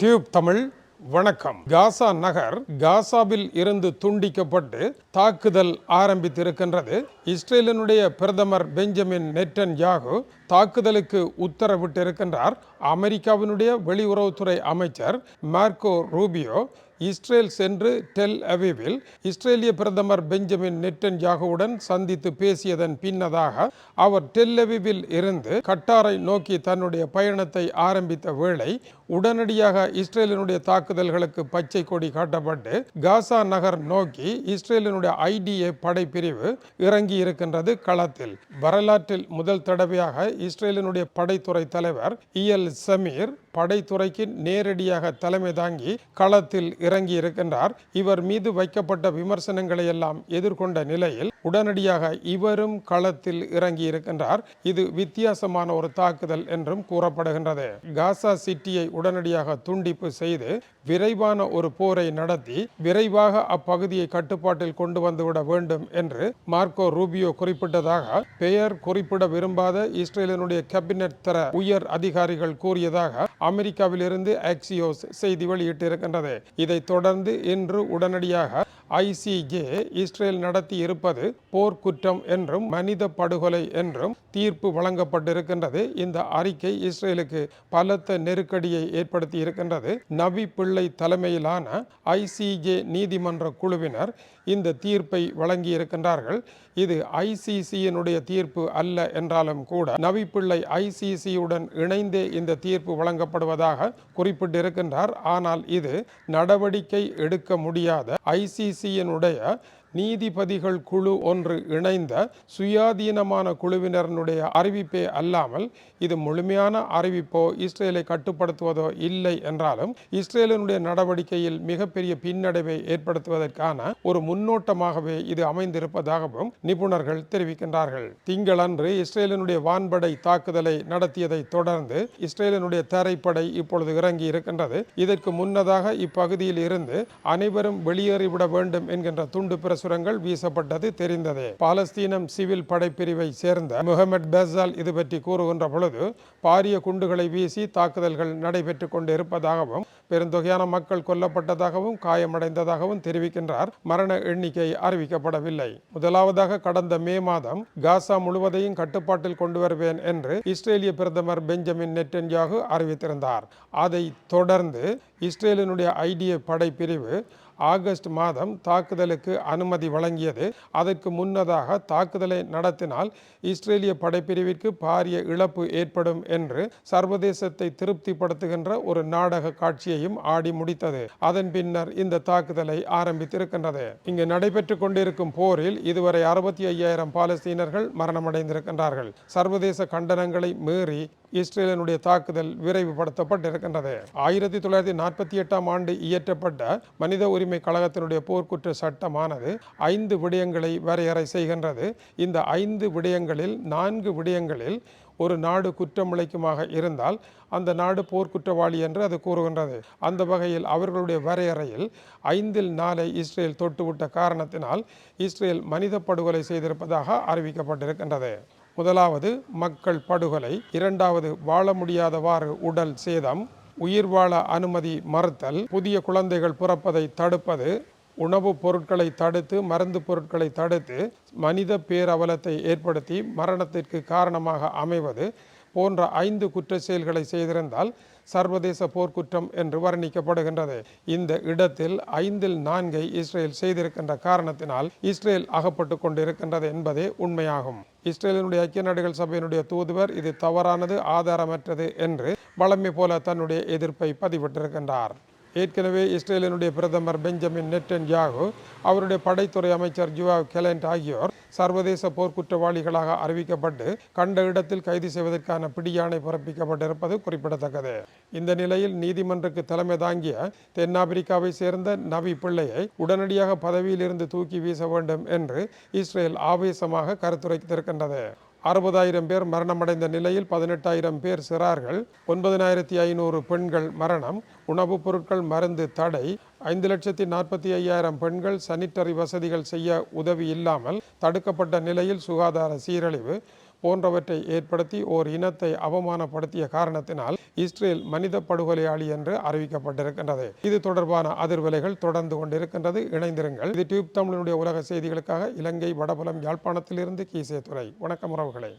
Tube Tamil வணக்கம். காசா நகர் காசாவில் இருந்து துண்டிக்கப்பட்டு தாக்குதல் ஆரம்பித்திருக்கின்றது. இஸ்ரேலினுடைய பிரதமர் பெஞ்சமின் நெட்டன் யாகு தாக்குதலுக்கு உத்தரவிட்டிருக்கின்றார். அமெரிக்காவினுடைய வெளியுறவுத்துறை அமைச்சர் மார்க்கோ ரூபியோ இஸ்ரேல் சென்று டெல் அவிவில் இஸ்ரேலிய பிரதமர் பெஞ்சமின் நெட்டன் யாகுவுடன் சந்தித்து பேசியதன் பின்னதாக அவர் டெல் அவிவில் இருந்து கட்டாரை நோக்கி தன்னுடைய பயணத்தை ஆரம்பித்த வேளை உடனடியாக இஸ்ரேலினுடைய தாக்குதல்களுக்கு பச்சை கொடி காட்டப்பட்டு காசா நகர் நோக்கி இஸ்ரேலினுடைய ஐடிஏ படைப்பிரிவு இறங்கி இருக்கின்றது களத்தில். வரலாற்றில் முதல் தடவையாக இஸ்ரேலினுடைய படைத்துறை தலைவர் இஎல் சமீர் படைத்துறைக்கு நேரடியாக தலைமை தாங்கி களத்தில் இறங்கி இருக்கின்றார் இவர் மீது வைக்கப்பட்ட விமர்சனங்களை எல்லாம் எதிர்கொண்ட நிலையில் உடனடியாக இவரும் களத்தில் இறங்கி இருக்கின்றார். இது வித்தியாசமான ஒரு தாக்குதல் என்றும் கூறப்படுகின்றது. காசா சிட்டியை உடனடியாக துண்டிப்பு செய்து விரைவான ஒரு போரை நடத்தி விரைவாக அப்பகுதியை கட்டுப்பாட்டில் கொண்டு வந்துவிட வேண்டும் என்று மார்க்கோ ரூபியோ குறிப்பிட்டதாக பெயர் குறிப்பிட விரும்பாத இஸ்ரேலினுடைய கேபினட் தர உயர் அதிகாரிகள் கூறியதாக அமெரிக்காவிலிருந்து ஆக்சியோஸ் செய்தி வெளியிட்டிருக்கின்றது. இதைத் தொடர்ந்து இன்று உடனடியாக ஐசிஜே இஸ்ரேல் நடத்தி இருப்பது போர்க்குற்றம் என்றும் மனித படுகொலை என்றும் தீர்ப்பு வழங்கப்பட்டிருக்கின்றது. இந்த அறிக்கை இஸ்ரேலுக்கு பலத்த நெருக்கடியை ஏற்படுத்தி இருக்கின்றது. நபி பிள்ளை தலைமையிலான ஐசிஜே நீதிமன்ற குழுவினர் இந்த தீர்ப்பை வழங்கி இருக்கின்றார்கள் இது ஐசிசியினுடைய தீர்ப்பு அல்ல என்றாலும் கூட நவிப்பிள்ளை ஐசிசியுடன் இணைந்தே இந்த தீர்ப்பு வழங்கப்படுவதாக குறிப்பிட்டிருக்கின்றார். ஆனால் இது நடவடிக்கை எடுக்க முடியாத ஐசிசியினுடைய நீதிபதிகள் குழு ஒன்று இணைந்த சுயாதீனமான குழுவினருடைய அறிவிப்பே அல்லாமல் இது முழுமையான அறிவிப்போ இஸ்ரேலை கட்டுப்படுத்துவதோ இல்லை என்றாலும் இஸ்ரேலினுடைய நடவடிக்கையில் மிகப்பெரிய பின்னடைவை ஏற்படுத்துவதற்கான ஒரு முன்னோட்டமாகவே இது அமைந்திருப்பதாகவும் நிபுணர்கள் தெரிவிக்கின்றார்கள். திங்களன்று இஸ்ரேலினுடைய வான்படை தாக்குதலை நடத்தியதை தொடர்ந்து இஸ்ரேலினுடைய தரைப்படை இப்பொழுது இறங்கி இருக்கின்றது. இதற்கு முன்னதாக இப்பகுதியில் இருந்து அனைவரும் வெளியேறிவிட வேண்டும் என்கின்ற துண்டு பிரசுரங்கள் வீசப்பட்டது தெரிந்ததே. பாலஸ்தீனம் சிவில் படைப்பிரிவை சேர்ந்த முகமது பெசால் இது பற்றி கூறுகின்ற பொழுது பாரிய குண்டுகளை வீசி தாக்குதல்கள் நடைபெற்று கொண்டு இருப்பதாகவும் பெருந்தொகையான மக்கள் கொல்லப்பட்டதாகவும் காயமடைந்ததாகவும் தெரிவிக்கின்றார். மரண எண்ணிக்கை அறிவிக்கப்படவில்லை. முதலாவதாக கடந்த மே மாதம் காசா முழுவதையும் கட்டுப்பாட்டில் கொண்டு வருவேன் என்று இஸ்ரேலிய பிரதமர் பெஞ்சமின் நெட்டன்யாகு அறிவித்திருந்தார். அதை தொடர்ந்து இஸ்ரேலினுடைய ஐடிய படைப்பிரிவு ஆகஸ்ட் மாதம் தாக்குதலுக்கு அனுமதி வழங்கியது. அதற்கு முன்னதாக தாக்குதலை நடத்தினால் இஸ்ரேலிய படைப்பிரிவிற்கு பாரிய இழப்பு ஏற்படும் என்று சர்வதேசத்தை திருப்திப்படுத்துகின்ற ஒரு நாடக காட்சியையும் ஆடி முடித்தது. அதன் பின்னர் இந்த தாக்குதலை ஆரம்பித்திருக்கின்றது. இங்கு நடைபெற்று கொண்டிருக்கும் போரில் இதுவரை அறுபத்தி ஐயாயிரம் பாலஸ்தீனர்கள் மரணமடைந்திருக்கின்றார்கள். சர்வதேச கண்டனங்களை மீறி இஸ்ரேலினுடைய தாக்குதல் விரைவுபடுத்தப்பட்டிருக்கின்றது. ஆயிரத்தி தொள்ளாயிரத்தி நாற்பத்தி எட்டாம் ஆண்டு இயற்றப்பட்ட மனித உரிமை கழகத்தினுடைய போர்க்குற்ற சட்டமானது ஐந்து விடயங்களை வரையறை செய்கின்றது. இந்த ஐந்து விடயங்களில் நான்கு விடயங்களில் ஒரு நாடு குற்றமிழைக்குமாக இருந்தால் அந்த நாடு போர்க்குற்றவாளி என்று அது கூறுகின்றது. அந்த வகையில் அவர்களுடைய வரையறையில் ஐந்தில் நாளை இஸ்ரேல் தொட்டுவிட்ட காரணத்தினால் இஸ்ரேல் மனித படுகொலை செய்திருப்பதாக அறிவிக்கப்பட்டிருக்கின்றது. முதலாவது மக்கள் படுகொலை இரண்டாவது வாழ முடியாதவாறு உடல் சேதம் உயிர் வாழ அனுமதி மறுத்தல் புதிய குழந்தைகள் பிறப்பதை தடுப்பது உணவுப் பொருட்களை தடுத்து மருந்து பொருட்களை தடுத்து மனித பேரவலத்தை ஏற்படுத்தி மரணத்திற்கு காரணமாக அமைவது போன்ற ஐந்து குற்ற செயல்களை செய்திருந்தால் சர்வதேச போர்க்குற்றம் என்று வர்ணிக்கப்படுகின்றது. இந்த இடத்தில் ஐந்தில் நான்கை இஸ்ரேல் செய்திருக்கின்ற காரணத்தினால் இஸ்ரேல் அகப்பட்டு கொண்டிருக்கின்றது என்பதே உண்மையாகும். இஸ்ரேலினுடைய ஐக்கிய நாடுகள் சபையினுடைய தூதுவர் இது தவறானது ஆதாரமற்றது என்று வளமை போல தன்னுடைய எதிர்ப்பை பதிவிட்டிருக்கின்றார். ஏற்கனவே இஸ்ரேலினுடைய பிரதமர் பெஞ்சமின் நெட்டன் யாகு அவருடைய படைத்துறை அமைச்சர் ஜுவா கெலண்ட் ஆகியோர் சர்வதேச போர்க்குற்றவாளிகளாக அறிவிக்கப்பட்டு கண்ட இடத்தில் கைது செய்வதற்கான பிடியாணை பிறப்பிக்கப்பட்டிருப்பது குறிப்பிடத்தக்கது. இந்த நிலையில் நீதிமன்றக்கு தலைமை தாங்கிய தென்னாப்பிரிக்காவை சேர்ந்த நவி பிள்ளையை உடனடியாக பதவியிலிருந்து தூக்கி வீச வேண்டும் என்று இஸ்ரேல் ஆவேசமாக கருத்துரைத்திருக்கின்றது. அறுபதாயிரம் பேர் மரணமடைந்த நிலையில் பதினெட்டாயிரம் பேர் சிறார்கள் ஒன்பதினாயிரத்தி ஐநூறு பெண்கள் மரணம் உணவுப் பொருட்கள் மருந்து தடை ஐந்து லட்சத்தி நாற்பத்தி ஐயாயிரம் பெண்கள் சானிட்டரி வசதிகள் செய்ய உதவி இல்லாமல் தடுக்கப்பட்ட நிலையில் சுகாதார சீரழிவு போன்றவற்றை ஏற்படுத்தி ஓர் இனத்தை அவமானப்படுத்திய காரணத்தினால் இஸ்ரேல் மனித படுகொலையாளி என்று அறிவிக்கப்பட்டிருக்கின்றது. இது தொடர்பான அதிர்வலைகள் தொடர்ந்து கொண்டிருக்கின்றது. இணைந்திருங்கள். இது டியூப் தமிழனுடைய உலக செய்திகளுக்காக இலங்கை வடபுலம் யாழ்ப்பாணத்திலிருந்து கீசே துறை வணக்கம் உறவுகளை.